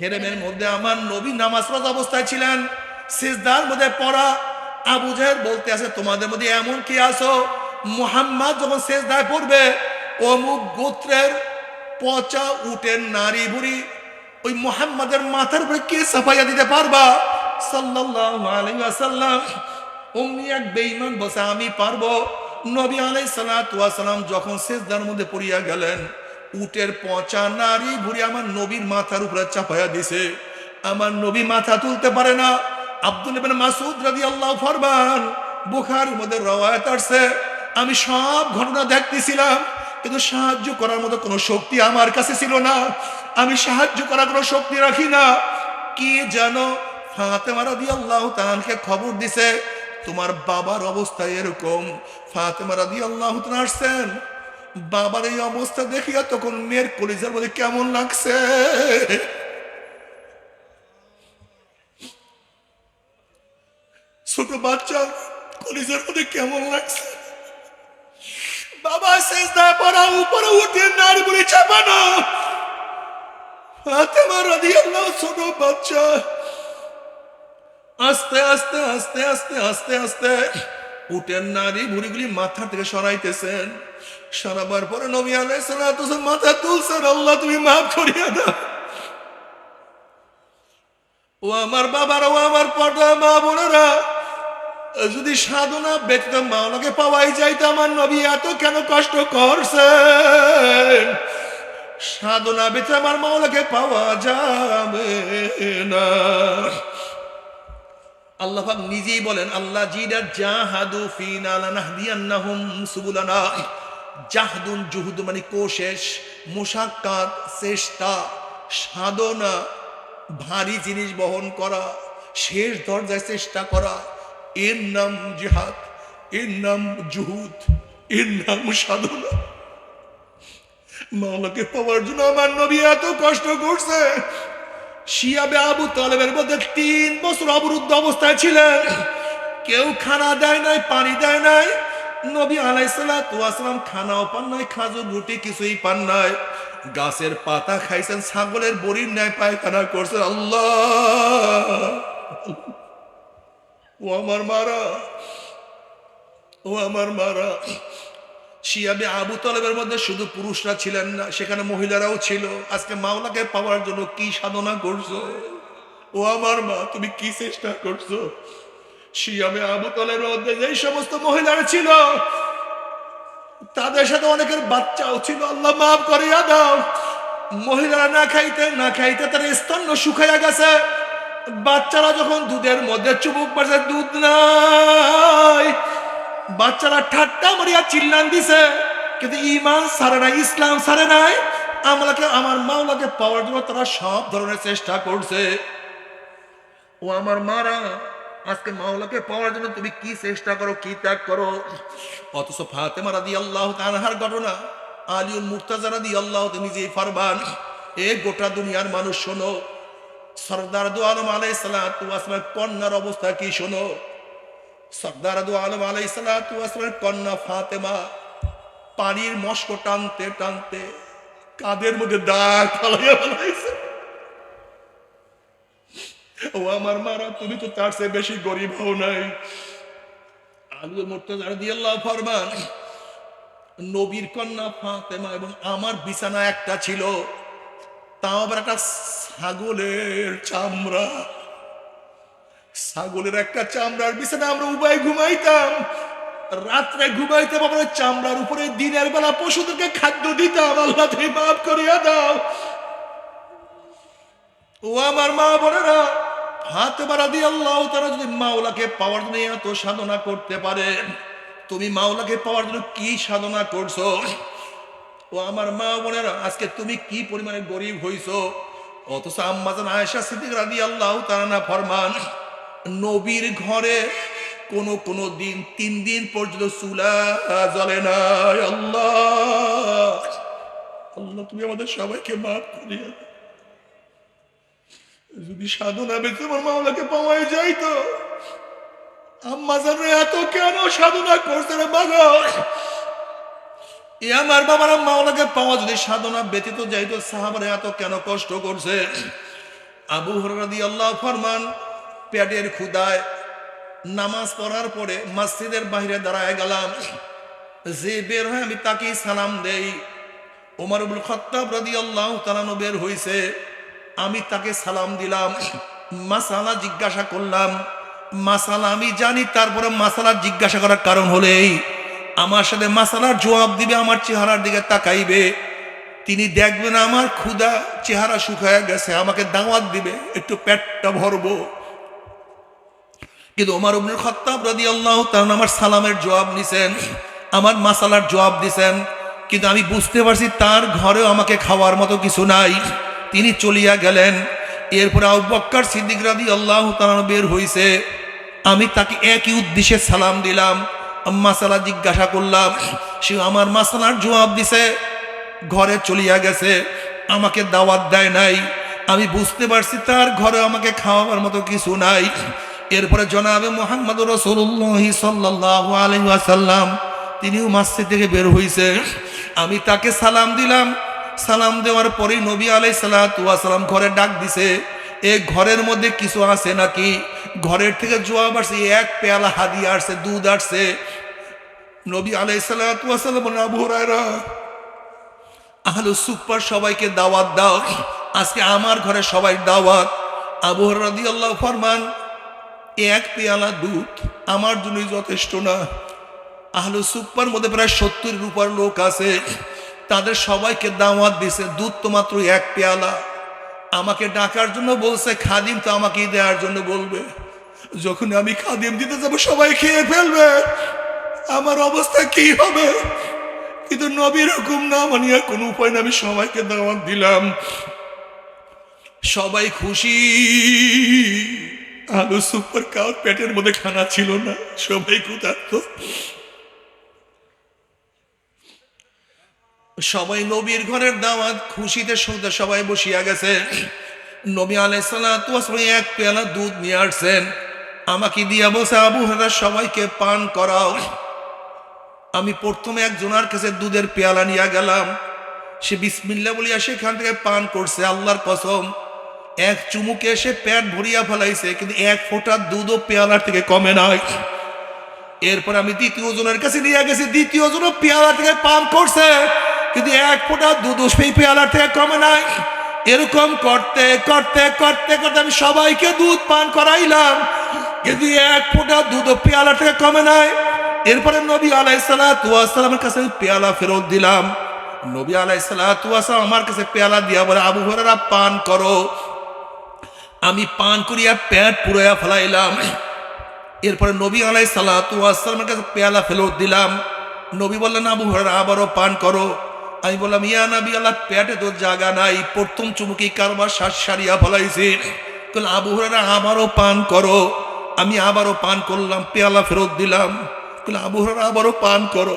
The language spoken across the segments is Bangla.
হেরেমের মধ্যে আমার নবী নামাজ অবস্থায় ছিলেন। সিজদার মধ্যে পড়া আবু জাহেল বলতে আছে, তোমাদের মধ্যে এমন কি আছো? মুহাম্মদ যখন সেজদায় পড়বে, অমুক গোত্রের পচা উটের নারী বুড়ি ওই মুহাম্মাদের মাথার উপরে কে সাফাইয়া দিতে পারবা? সাল্লাল্লাহু আলাইহি ওয়াসাল্লাম। অমনি এক বেঈমান বসে আমি পারব। নবী আলাইহিস ওয়াসালাম যখন সেজদার মধ্যে পড়িয়া গেলেন উটের পচা নারী ভুড়ি আমার নবীর মাথার উপরে চাপাইয়া দিছে। আমার নবী মাথা তুলতে পারে না। আব্দুল মাসুদ আল্লাহ ফরমান, বুখারীর মধ্যে রওয়ায়াত আসছে। আমি সব ঘটনা দেখতেছিলাম, কিন্তু সাহায্য করার মতো কোনো শক্তি আমার কাছে ছিল না। আমি সাহায্য করার কোনো শক্তি রাখি না। কি জানো ফাতেমা রাদিয়াল্লাহু তাআলাকে খবর দিছে, তোমার বাবার অবস্থা এরকম। ফাতেমা রাদিয়াল্লাহু তাআলা আসছেন বাবার এই অবস্থা দেখিয়া তখন মেয়ের কলিজার মধ্যে কেমন লাগছে? ছোট বাচ্চা, কলিজার মধ্যে কেমন লাগছে? বাবা শেষ দায় পড়া, উপরে উঠে নারী বুড়ি চাপানো ছোট বাচ্চা। আস্তে আস্তে আস্তে আস্তে আস্তে আস্তে। উটের নারী বুড়িগুলি মাথা থেকে সরাইতেছেন। সরাবার পরে নবী আলাই মাথা তুলছেন, আল্লাহ, তুমি মাফ করিয়া দাও। ও আমার বাবার, ও আমার পর্দা মা বোনেরা যদি সাধনা ব্যতীত মাওলাকে পাওয়াই যাইতো আমার নবী, এত কেন কষ্ট করছেন? সাধনা ব্যতীত আমার মাওলাকে পাওয়া যাবে না। আল্লাহ পাক নিজেই বলেন আল্লাহ জিদা জাহাদু ফিনা লানাহদিয়ান্নাহুম সুবুলানা। জাহদুন, জুহুদ মানে কোশেষ মুশাক্কাত চেষ্টা সাধনা, ভারী জিনিস বহন করা, শেষ দরজায় চেষ্টা করা। এর নাম জিহাদ, এর নাম জুহুদ, এর নাম সাধনা। মাওলাকে পাওয়ার জন্য আমার নবী এত কষ্ট করছে। শিয়াবে আবু তালেবের মধ্যে তিন বছর অবরুদ্ধ অবস্থায় ছিলেন। কেউ খানা দেয় নাই, পানি দেয় নাই। নবী আলাইসালাম খানাও পান নাই, খাজুর রুটি কিছুই পান নাই। গাছের পাতা খাইছেন, ছাগলের বড়ির ন্যায় পায়খানা করছেন। আল্লাহ! ও আমার মারা! ও আমার মারা! শিয়াবে আবু তলেবের মধ্যে শুধু পুরুষরা ছিলেন না, সেখানে মহিলারাও ছিল। আজকে মাওলাকে পাওয়ার জন্য কি সাধনা করছ? ও আমার মা, তুমি কি চেষ্টা করছ? শিয়াবে আবু তলের মধ্যে যেই সমস্ত মহিলারা ছিল, তাদের সাথে অনেকের বাচ্চাও ছিল। আল্লাহ মাফ করিয়া দাও। মহিলারা না খাইতে না খাইতে তার স্তন্য শুকাইয়া গেছে। বাচ্চারা যখন দুধের মধ্যে চুবুক পাশে দুধ নাই। বাচ্চারা ঠাট্টা মারিয়া চিল্লান দিছে। কিন্তু ইমান সারে নাই, ইসলাম সারে নাই। আমলাকে, আমার মাওলাকে পাওয়ার জন্য তারা সব ধরনের চেষ্টা করছে। ও আমার মারা, আজকে মাওলাকে পাওয়ার জন্য তুমি কি চেষ্টা করো, কি ত্যাগ করো? অথচ ফাতেমা রাদি আল্লাহ তানহার ঘটনা, আলিউল মুর্তাজা রাদি আল্লাহ তুমি যে ফারবান এ গোটা দুনিয়ার মানুষ শোনো, সর্দার দু আলম আলাই সালামের কন্যার অবস্থা কি শোনো? সর্দার দু আলম আলাই সালামের কন্যা ফাতেমা পানির মস্ক টানতে টানতে কাদের মধ্যে দাগ ফালাইয়া ও আমার মারা, তুমি তো তার চেয়ে বেশি গরিব হও নাই। আলু মুর্তজা রাদিয়াল্লাহু ফরমান, নবীর কন্যা ফাতেমা এবং আমার বিছানা একটা ছিল, তাও আবার একটা ছাগলের চামড়া। ছাগলের একটা চামড়ার বিছানা আমরা উভয় ঘুমাইতাম। রাত্রে ঘুমাইতাম, আমরা চামড়ার উপরে দিনের বেলা পশুদেরকে খাদ্য দিতাম। আল্লাহ মাফ করিয়া দাও। ও আমার মা বোনেরা হাত বাড়া দিয়ে আল্লাহ তারা যদি মাওলাকে পাওয়ার জন্য এত সাধনা করতে পারে, তুমি মাওলাকে পাওয়ার জন্য কি সাধনা করছ? ও আমার মা বোনেরা, আজকে তুমি কি পরিমাণে গরিব হইছো? অথচ আম্মাজান আয়েশা সিদ্দিক রাদি আল্লাহ তারা না ফরমান নবীর ঘরে কোন কোন দিন, তিন দিন পর্যন্ত চুলা জ্বলে না। আল্লাহ! আল্লাহ, তুমি আমাদের সবাইকে মাফ করিয়া যদি সাধনা বেঁচে আমার মাওলাকে পাওয়াই যাইতো আম্মা জানে এত কেন সাধনা করছে রে বাবা এ আমার বাবার মাওলাকে পাওয়া যদি সাধনা ব্যতীত যাইতো, সাহাবারে এত কেন কষ্ট করছে? আবু হরাদি আল্লাহ ফরমান পেটের ক্ষুদায় নামাজ পড়ার পরে মসজিদের বাইরে দাঁড়ায় গেলাম। যে বের হয় আমি তাকেই সালাম দেই। ওমর আবুল খত্তাব রাদি আল্লাহ তালানো বের হয়েছে আমি তাকে সালাম দিলাম। মাসালা জিজ্ঞাসা করলাম, মাসালা আমি জানি, তারপরে মাসালা জিজ্ঞাসা করার কারণ হলেই আমার সাথে মাসালার জবাব দিবে, আমার চেহারার দিকে তাকাইবে। তিনি দেখবেন আমার ক্ষুধা, চেহারা শুকায় গেছে, আমাকে দাওয়াত দিবে, একটু পেটটা ভরবো। কিন্তু ওমর উবনুল খত্তাব রাদি আল্লাহ তাআলা আমার সালামের জবাব নিছেন, আমার মাসালার জবাব দিছেন, কিন্তু আমি বুঝতে পারছি তার ঘরেও আমাকে খাওয়ার মতো কিছু নাই। তিনি চলিয়া গেলেন। এরপরে আবু বক্কর সিদ্দিক রাদি আল্লাহ তাআলা বের হইছে। আমি তাকে একই উদ্দেশ্যে সালাম দিলাম, মাসালা জিজ্ঞাসা করলাম, সে আমার মাসালার জবাব দিছে, ঘরে চলিয়া গেছে, আমাকে দাওয়াত দেয় নাই। আমি বুঝতে পারছি তার ঘরে আমাকে খাওয়াবার মতো কিছু নাই। এরপরে জনাবে মোহাম্মদ রসুল্লাহ সাল্লাহ আলহাসাল্লাম তিনিও মাসি থেকে বের হইছে। আমি তাকে সালাম দিলাম। সালাম দেওয়ার পরেই নবী আলাই সালাম ঘরে ডাক দিছে, এ ঘরের মধ্যে কিছু আছে নাকি? ঘরের থেকে জবাব আসছে এক পেয়ালা হাদি আসছে, দুধ আসছে। নবী আলাই সালাম আবু হুরায়রা আহলু সুপার সবাইকে দাওয়াত দাও। আজকে আমার ঘরে সবাই দাওয়াত। আবু রাদি আল্লাহ ফরমান এক পেয়ালা দুধ আমার জন্যই যথেষ্ট না। আহলু সুপার মধ্যে প্রায় সত্তরের উপর লোক আছে। তাদের সবাইকে দাওয়াত দিছে, দুধ তো মাত্র এক পেয়ালা। আমাকে ডাকার জন্য বলছে, খাদিম তো আমাকেই দেওয়ার জন্য বলবে। যখন আমি খাদিম দিতে যাব, সবাই খেয়ে ফেলবে। আমার অবস্থা কি হবে? কিন্তু নবীর হুকুম না মানিয়া কোনো উপায় না, আমি সবাইকে দাওয়াত দিলাম। সবাই খুশি। আলু সুপার কাউর পেটের মধ্যে খানা ছিল না। সবাই ক্ষুধার্ত। সবাই নবীর ঘরের দাওয়াত খুশিতে সৌদে সবাই বসিয়া গেছে। নবী আলাইসাল্লাম এক পেয়ালা দুধ নিয়ে আসছেন। আমাকে দিয়া বসে আবু হেরা সবাইকে পান করাও। আমি প্রথমে একজনার কাছে দুধের পেয়ালা নিয়ে গেলাম। সে বিসমিল্লা বলিয়া সেখান থেকে পান করছে, আল্লাহর কসম। এক চুমুকে এসে পেট ভরিয়া ফেলাইছে, কিন্তু এক ফোঁটা দুধও পেয়ালার থেকে কমে নাই। এরপর আমি দ্বিতীয় জনের কাছে নিয়ে গেছি, দ্বিতীয় জন পেয়ালা থেকে পান করছে, কিন্তু এক ফোঁটা দুধ সেই পেয়ালার থেকে কমে নাই। এরকম করতে করতে করতে করতে আমি সবাইকে দুধ পান করাইলাম, কিন্তু এক ফোঁটা দুধ পেয়ালার থেকে কমে নাই। এরপরে নবী আলাইসালামের কাছে পেয়ালা ফেরত দিলাম। নবী আলাইসালাম আমার কাছে পেয়ালা দিয়া বলে, আবু হরারা পান করো। আমি পান করিয়া পেট পুরাইয়া ফেলাইলাম। এরপরে নবী আলাই সালাতামের কাছে পেয়ালা ফেরত দিলাম। নবী বললেন, আবু হরারা আবারও পান করো। আমি বললাম, ইয়া নবী আল্লাহ, পেটে তো জায়গা নাই। প্রথম চুমুকি কারবার শ্বাস সারিয়া ফেলাইছি। আবু হরারা আবারও পান করো। আমি আবারও পান করলাম, পেয়ালা ফেরত দিলাম। আবু হরারা আবারও পান করো।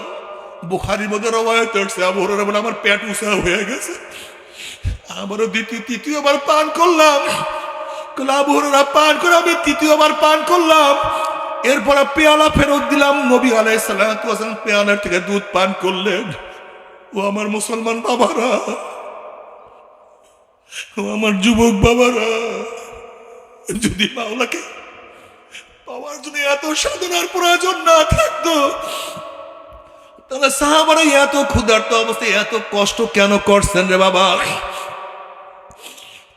বুখারির মধ্যে রবায়ত উঠছে আবু হরারা বলে, আমার প্যাট উঁচা হয়ে গেছে। আবারও দ্বিতীয়, তৃতীয়বার পান করলাম। হরারা পান করে, আমি তৃতীয়বার পান করলাম। এরপর পেয়ালা ফেরত দিলাম, নবী আলাই পেয়ালার থেকে দুধ পান করলেন। ও আমার মুসলমান বাবারা, ও আমার যুবক বাবারা, যদি মাওলাকে পাওয়ার জন্য এত সাধনার প্রয়োজন না থাকতো, তাহলে সাহাবারা এত ক্ষুধার্ত অবস্থায় এত কষ্ট কেন করছেন রে বাবা?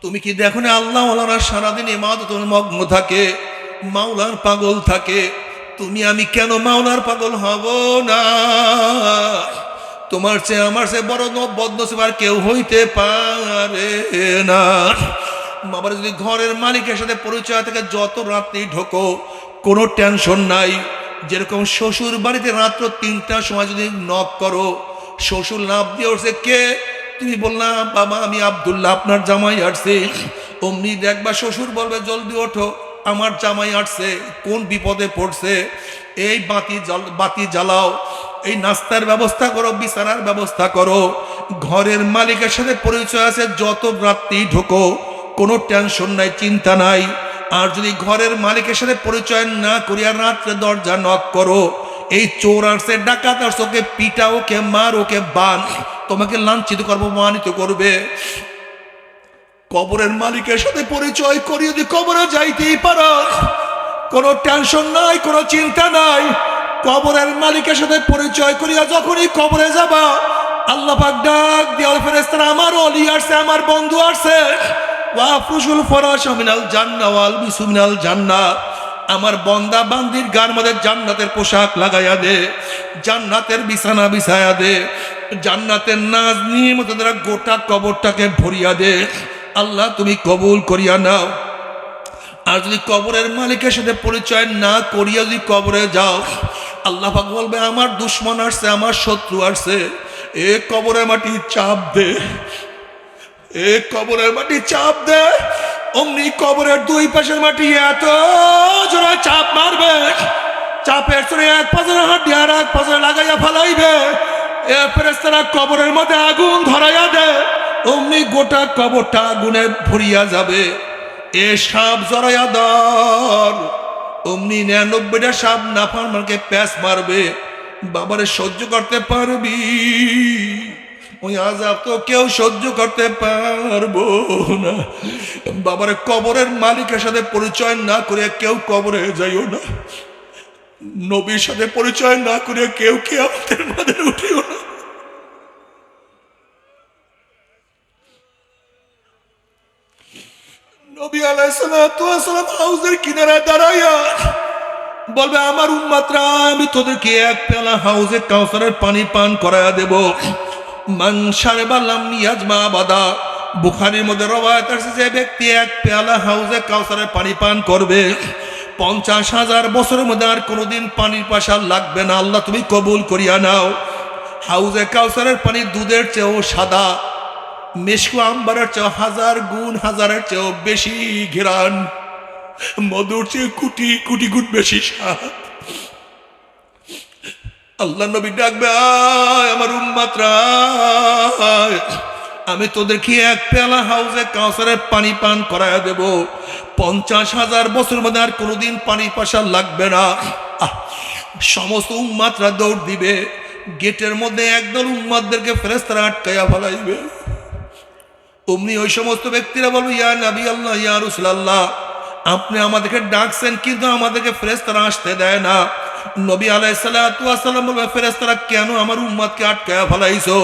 তুমি কি দেখো না আল্লাহ ওলারা সারাদিন ইমাদত মগ্ন থাকে, মাওলার পাগল থাকে? তুমি, আমি কেন মাওলার পাগল হব না? তোমার চেয়ে আমার চেয়ে বড় বদনসিব আর কেউ হইতে পারে না। বাবার, যদি ঘরের মালিকের সাথে পরিচয় থেকে, যত রাত্রি ঢোকো, কোনো টেনশন নাই। যেরকম শ্বশুর বাড়িতে রাত্র তিনটার সময় যদি নক করো, শ্বশুর লাভ দিয়ে উঠছে, কে তুমি বললাম, বাবা, আমি আবদুল্লাহ, আপনার জামাই আসছে। অমনি দেখবা শ্বশুর বলবে, জলদি ওঠো, আমার জামাই আসছে, কোন বিপদে পড়ছে? এই বাতি জল বাতি জ্বালাও, এই নাস্তার ব্যবস্থা করো, বিছানার ব্যবস্থা করো। ঘরের মালিকের সাথে পরিচয় আছে, যত রাত্রি ঢোকো, কোনো টেনশন নাই, চিন্তা নাই। আর যদি ঘরের মালিকের সাথে পরিচয় না করিয়া রাত্রে দরজা নক করো এই চোর আসছে ডাকাত আসছে ওকে পিটা ওকে মার ওকে বান তোমাকে লাঞ্ছিত করব মানিত করবে। কবরের মালিকের সাথে পরিচয় করি যদি কবরে যাইতেই পারো। কোনো টেনশন নাই, কোনো চিন্তা নাই। কবরের মালিকের সাথে পরিচয় করিয়া যখনই কবরে যাবা, আল্লাহ পাক ডাক দিয়াল ফেরেস্তারা আমার অলি আসছে, আমার বন্ধু আসছে। ওয়াফুসুল ফরাশ মিনাল জান্না ওয়াল বিসু জান্না আমার বন্দা বান্দির গার মধ্যে জান্নাতের পোশাক লাগাইয়া দে, জান্নাতের বিছানা বিছায়া দে, জান্নাতের নাজ নিয়ে মতো তারা গোটা কবরটাকে ভরিয়া দে। আল্লাহ, তুমি কবুল করিয়া নাও। আর যদি কবরের মালিকের সাথে পরিচয় না করিয়া যদি কবরে যাও, আল্লাহ পাক বলবে, আমার দুশ্মন আসছে, আমার শত্রু আসছে। এ কবরের মাটি চাপ দে, এ কবরের মাটি চাপ দে। অমনি কবরের দুই পাশের মাটি এত জোরে চাপ মারবে। চাপের চড়ে এক পাশে হাঁটি আর এক পাশে লাগাইয়া ফেলাইবে। এ ফেরেস্তারা কবরের মধ্যে আগুন ধরাইয়া দে অমনি গোটা কবরটা আগুনে ভরিয়া যাবে। এ সাপ জড়াইয়া দর অমনি নিরানব্বইটা সাপ নাফার মারকে প্যাস মারবে। বাবারে সহ্য করতে পারবি। ওই আজাব তো কেউ সহ্য করতে পারব না। বাবার, কবরের মালিকের সাথে পরিচয় না করে কেউ কবরে যাইও না। নবীর সাথে পরিচয় না করে কেউ কে আমাদের মাঝে উঠিও না? নবী আলাইসালাম হাউসের কিনারা দাঁড়াইয়া বলবে, আমার উম্মাত্রা, আমি তোদেরকে এক পেলা হাউসে কাউসারের পানি পান করায়া দেব। মানসারে বাল্লাম ইয়াজমা বাদা। বুখারির মধ্যে রবায়ত আছে যে ব্যক্তি এক পেয়ালা হাউসে কাউসারের পানি পান করবে। পঞ্চাশ হাজার বছরের মধ্যে আর কোনোদিন পানির পাশা লাগবে না। আল্লাহ তুমি কবুল করিয়া নাও। হাউজে কাউসারের পানি দুধের চেয়েও সাদা, মেশকু আম্বারের চেয়েও হাজার গুণ হাজারের চেয়েও বেশি ঘেরান। মধুর চেয়ে কুটি কুটি গুণ বেশি স্বাদ। আল্লাহ নবী ডাকবে আমার উম্মাত্রা। আমি তোদেরকে এক পেলা হাউসে কাউসারের পানি পান করায় দেব। পঞ্চাশ হাজার বছর মধ্যে আর কোনোদিন পানি পাশা লাগবে না। সমস্ত উম্মাত্রা দৌড় দিবে, গেটের মধ্যে একদল উম্মাদদেরকে ফেরেস্তারা আটকাইয়া ফেলাইবে। অমনি ওই সমস্ত ব্যক্তিরা বলবে, ইয়া নবী আল্লাহ, ইয়া রসুলাল্লাহ, আপনি আমাদেরকে ডাকছেন কিন্তু আমাদেরকে ফেরেস্তারা আসতে দেয় না। নবী আলাইসাল্লাম বলবে ফেরেস্তারা কেন আমার উম্মাদকে আটকায়া ফেলাইছো?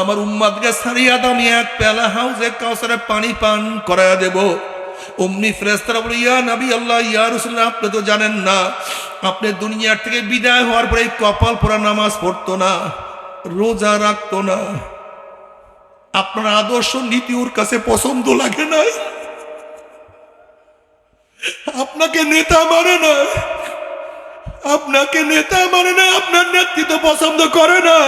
আমার উম্মাদকে সারিয়া দামি এক পেলা হাউসে কাউসারে পানি পান করায়া দেব। অমনি বলে, ইয়া আল্লাহ, ইয়া আপনি তো জানেন না, আপনি দুনিয়ার থেকে বিদায় হওয়ার পরে কপাল পরা নামাজ পড়তো না, রোজা রাখতো না। আপনার আদর্শ নীতি ওর কাছে পছন্দ লাগে না আপনাকে নেতা মানে না। আপনাকে নেতা মানে না আপনার নেতৃত্ব পছন্দ করে না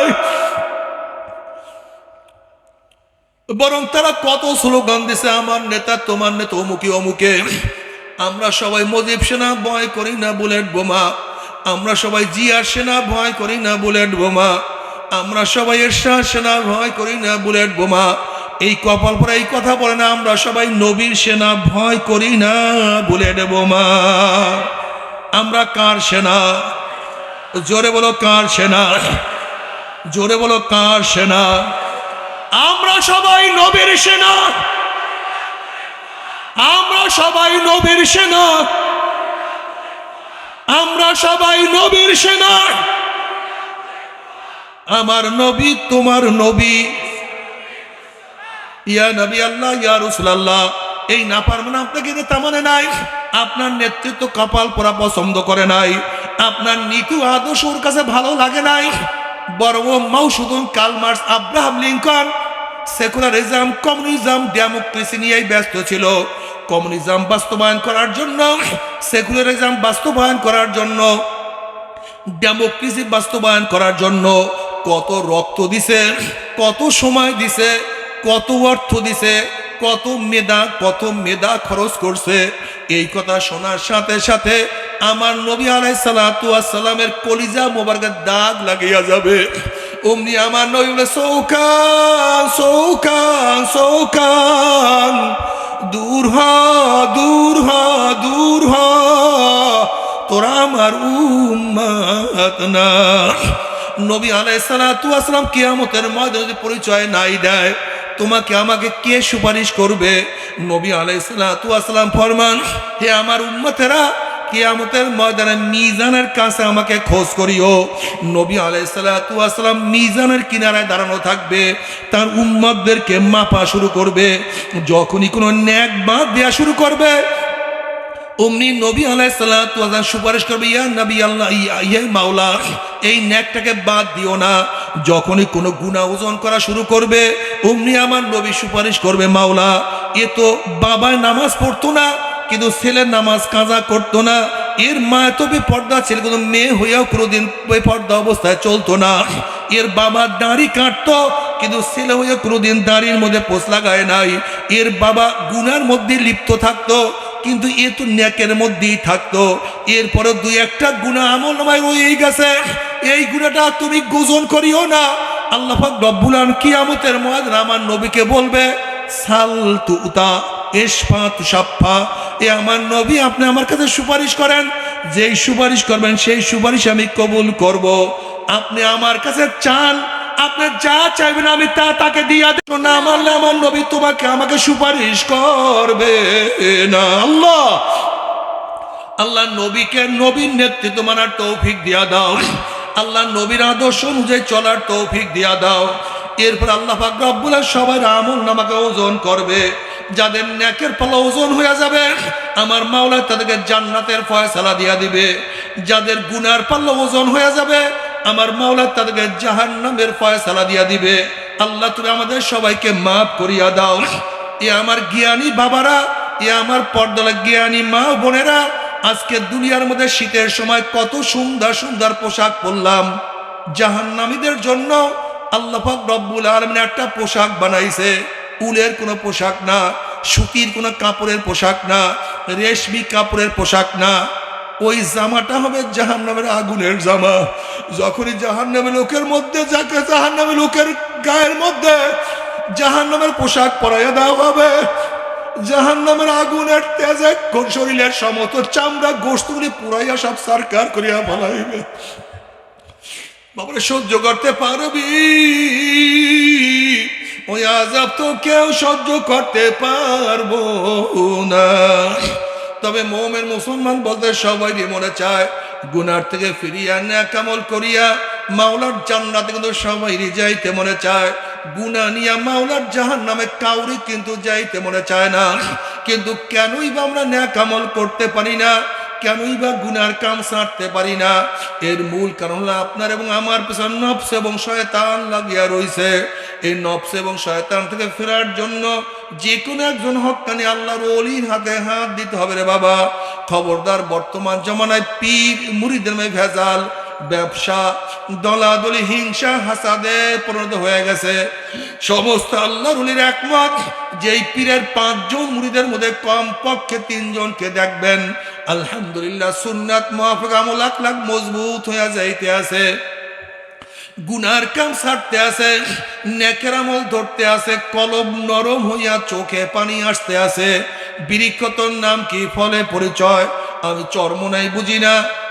বরং তারা কত স্লোগান দিছে, আমার নেতা, তোমার নেতা, অমুকে অমুকে। আমরা সবাই মজিব সেনা, ভয় করি না বুলেট বোমা। আমরা সবাই জিয়ার সেনা, ভয় করি না বুলেট বোমা। আমরা সবাই এরশাহ সেনা, ভয় করি না বুলেট বোমা। এই কপাল পরে এই কথা বলে না, আমরা সবাই নবীর সেনা, ভয় করি না বুলেট বোমা। আমরা কার সেনা? জোরে বলো কার সেনা? জোরে বলো কার সেনা? আমরা সবাই নবীর সেনা। আমরা সবাই নবীর সেনা। আমরা সবাই নবীর সেনা। আমার নবী তোমার নবী। ইয়া নবী আল্লাহ, ইয়া রসুলাল্লাহ। এই না পারবেন আপনাকে নেতা মানে নাই। আপনার নেতৃত্ব কপাল পরা পছন্দ করে নাই। আপনার নীতি আদর্শ ওর কাছে ভালো লাগে নাই। বরং লিঙ্কন সেকুলারিজম কমিউনিজম, ডেমোক্রেসি নিয়েই ব্যস্ত ছিল। কমিউনিজম বাস্তবায়ন করার জন্য, সেকুলারিজম বাস্তবায়ন করার জন্য, ডেমোক্রেসি বাস্তবায়ন করার জন্য কত রক্ত দিছে, কত সময় দিছে, কত অর্থ দিছে, কত মেধা কত মেধা খরচ করছে এই কথা শোনার সাথে সাথে আমার নবী আলাই সালামের কলিজা মোবারকের দাগ লাগিয়া যাবে। অমনি আমার নবী বলে, সৌকান সৌকান সৌকান, দূর হ দূর হ দূর হ, তোরা আমার উম্মাত না। নবী আলাই সালাতু আসলাম কিয়ামতের মধ্যে পরিচয় নাই দেয় তোমাকে আমাকে কে সুপারিশ করবে? নবী আলাইসালাম ফরমান, হে আমার উম্মতেরা, কেয়ামতের ময়দানে মিজানের কাছে আমাকে খোঁজ করিও। নবী আলাইসালাম মিজানের কিনারায় দাঁড়ানো থাকবে, তার উম্মতদেরকে মাপা শুরু করবে, যখনই কোনো ন্যাক বাঁধ দেওয়া শুরু করবে অমনি নবী আলাইসাল্লাম সুপারিশ করবে, ইয়া নবী আল্লাহ, ইয়া মাওলা, এই ন্যাকটাকে বাদ দিও না। যখনই কোনো গুণা ওজন করা শুরু করবে, অমনি আমার নবী সুপারিশ করবে, মাওলা, এ তো বাবায় নামাজ পড়তো না, কিন্তু ছেলের নামাজ কাজা করতো না। এর মা তো পর্দা ছিল, কিন্তু মেয়ে হইয়াও কোনোদিন পর্দা অবস্থায় চলতো না। এর বাবা দাঁড়ি কাটতো, কিন্তু ছেলে হইয়া কোনোদিন দাড়ির মধ্যে পোষ লাগায় নাই। এর বাবা গুনার মধ্যে লিপ্ত থাকতো কিন্তু এ তো ন্যাকের মধ্যেই থাকতো। এরপরে দুই একটা গুণা আমল নামায় রয়েই গেছে। এই গুণাটা তুমি গোজন করিও না। আল্লাহ পাক রব্বুল আলম কিয়ামতের মহাদ আমার নবীকে বলবে, সাল তু উতা এসফা তু সাফা এ আমার নবী, আপনি আমার কাছে সুপারিশ করেন। যেই সুপারিশ করবেন, সেই সুপারিশ আমি কবুল করব। আপনি আমার কাছে চান আপনি যা চাইবেন আমি তা তাকে দিয়া দেব। না, আমার আমার নবী তোমাকে আমাকে সুপারিশ করবে না। আল্লাহ আল্লাহ নবীকে নবীর নেতৃত্ব মানার তৌফিক দিয়া দাও। আল্লাহ নবীর আদর্শ অনুযায়ী চলার তৌফিক দিয়া দাও। এরপর আল্লাহ পাক রব্বুল সবাই আমল নামাকে ওজন করবে। যাদের ন্যাকের পালা ওজন হয়ে যাবে, আমার মাওলা তাদেরকে জান্নাতের ফয়সালা দিয়া দিবে। যাদের গুনার পাল্লা ওজন হয়ে যাবে আমার মাওলা তাদেরকে জাহান্নামের ফয়সালা দিয়া দিবে। আল্লাহ, তুমি আমাদের সবাইকে মাফ করিয়া দাও। এ আমার জ্ঞানী বাবারা, এ আমার পর্দলা জ্ঞানী মা বোনেরা, আজকে দুনিয়ার মধ্যে শীতের সময় কত সুন্দর সুন্দর পোশাক পরলাম। জাহান্নামীদের জন্য আল্লাহাক রব্বুল আলমিন একটা পোশাক বানাইছে। উলের কোনো পোশাক না, সুতির কোনো কাপড়ের পোশাক না, রেশমি কাপড়ের পোশাক না। ওই জামাটা হবে জাহান নামের আগুনের জামা। যখনই জাহান নামে লোকের মধ্যে যাকে জাহান নামে লোকের গায়ের মধ্যে জাহান নামের পোশাক পরাইয়া দেওয়া হবে। জাহান নামের আগুনের তেজে শরীরের সমত চামড়া গোস্তগুলি পুরাইয়া সব সারকার করিয়া ফলাইবে। বাবারে, সহ্য করতে পারবি? ওই আজাব তো কেউ সহ্য করতে পারব না। তবে মোমের মুসলমান বলতে সবাই মনে চায়, গুনার থেকে ফিরিয়া ন্যাকামল করিয়া মাওলার জান্নাতে কিন্তু সবাই যাইতে মনে চায়। গুনা নিয়া মাওলার জাহান নামে কাউরি কিন্তু যাইতে মনে চায় না। কিন্তু কেনই বা আমরা ন্যাকামল করতে পারি না? কেনই বা গুনার কাম সারতে পারি না? এর মূল কারণ হলো আপনার এবং আমার পেছনে নফস এবং শয়তান লাগিয়া রইছে। এই নফস এবং শয়তান থেকে ফেরার জন্য যে কোনো একজন হকানি আল্লাহর অলির হাতে হাত দিতে হবে রে বাবা। খবরদার বর্তমান জমানায় পীর মুড়িদের ভেজাল ব্যবসা, দলাদলি, হিংসা, হাসাদে পরিণত হয়ে গেছে। সমস্ত আল্লাহর উলির একমত, যেই পীরের পাঁচজন মুড়িদের মধ্যে কম পক্ষে তিনজনকে দেখবেন, আলহামদুলিল্লাহ সুন্নাত মহাফেক আমল লাখ লাখ মজবুত হয়ে যাইতে আছে। গুনার কাম ছাড়তে আছে, নেকের আমল ধরতে আছে, কলম নরম হইয়া চোখে পানি আসতে আছে। বিরিক্ষতর নাম কি? ফলে পরিচয়। আমি চর্মনাই বুঝি না।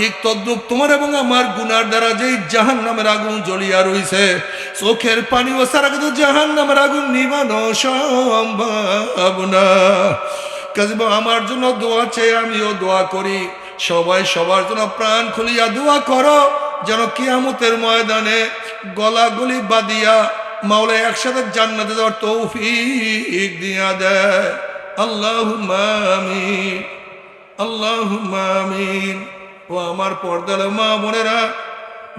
ঠিক তদ্রুপ তোমার এবং আমার গুনার দ্বারা যেই জাহান নামের আগুন জ্বলিয়া রইছে, চোখের পানি ও সারা কিন্তু জাহান নামের আগুন নিবানো সম্ভব না। আমার জন্য দোয়া চেয়ে আমিও দোয়া করি। সবাই সবার জন্য প্রাণ খুলিয়া দোয়া করো, যেন কিয়ামতের ময়দানে গলাগুলি বাদিয়া মাওলা একসাথে জান্নাতে যাওয়ার তৌফিক দিয়া দেয়। আল্লাহ আমিন আল্লাহ আমিন। ও আমার পর্দার মা বোনেরা,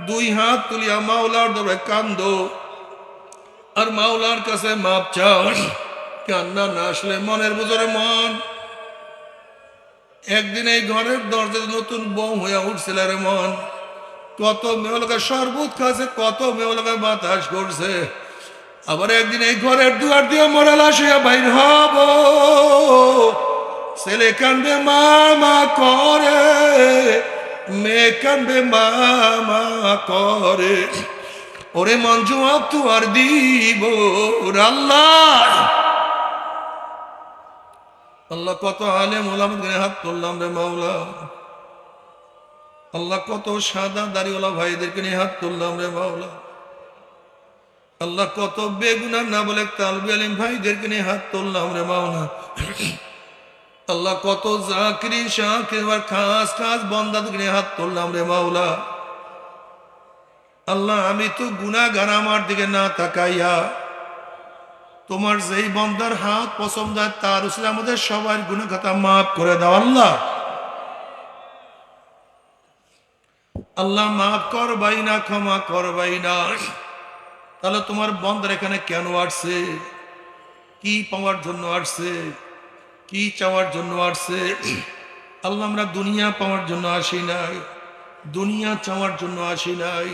দুই হাত তুলিয়া মাওলার দরে কান্দ। আর মাওলার কাছে মাপ চাও কান্না না আসলে মনের বুঝরে মন। একদিন এই ঘরের দরজা নতুন বউ হইয়া উঠছিল রে মন। কত মেয়েলোকে শরবত খাচ্ছে কত মেয়েলোকে বাতাস করছে। আবার একদিন এই ঘরের দুয়ার দিয়ে মরাল আসিয়া বাইর হব। ছেলে কান্দে, মা মা করে। মেয়ে কান্দে মামা করে। ওরে তো আর দিব আল্লাহ। আল্লাহ কত আলেম ওলাম হাত তুললাম রে মাওলা। আল্লাহ কত সাদা দাড়িওয়ালা ভাইদেরকে নিয়ে হাত তুললাম রে মাওলা। আল্লাহ কত বেগুনার না বলে তালবি আলিম ভাইদেরকে নিয়ে হাত তুললাম রে মাওলা। আল্লাহ কত জাকরি, শাকির খাস খাস বন্দাদেরকে নিয়ে হাত তুললাম রে মাওলা। আল্লাহ, আমি তো গুনাগার আমার দিকে না তাকাইয়া, তোমার যেই বন্দার হাত পছন্দ তার উসলে আমাদের সবার গুণাখাতা মাফ করে দাও, আল্লাহ। আল্লাহ, মাফ করবাই না, ক্ষমা করবাই না। তাহলে তোমার বন্দর এখানে কেন আসছে? কি পাওয়ার জন্য আসছে? কি চাওয়ার জন্য আসছে? আল্লাহ আমরা দুনিয়া পাওয়ার জন্য আসি নাই। দুনিয়া চাওয়ার জন্য আসি নাই।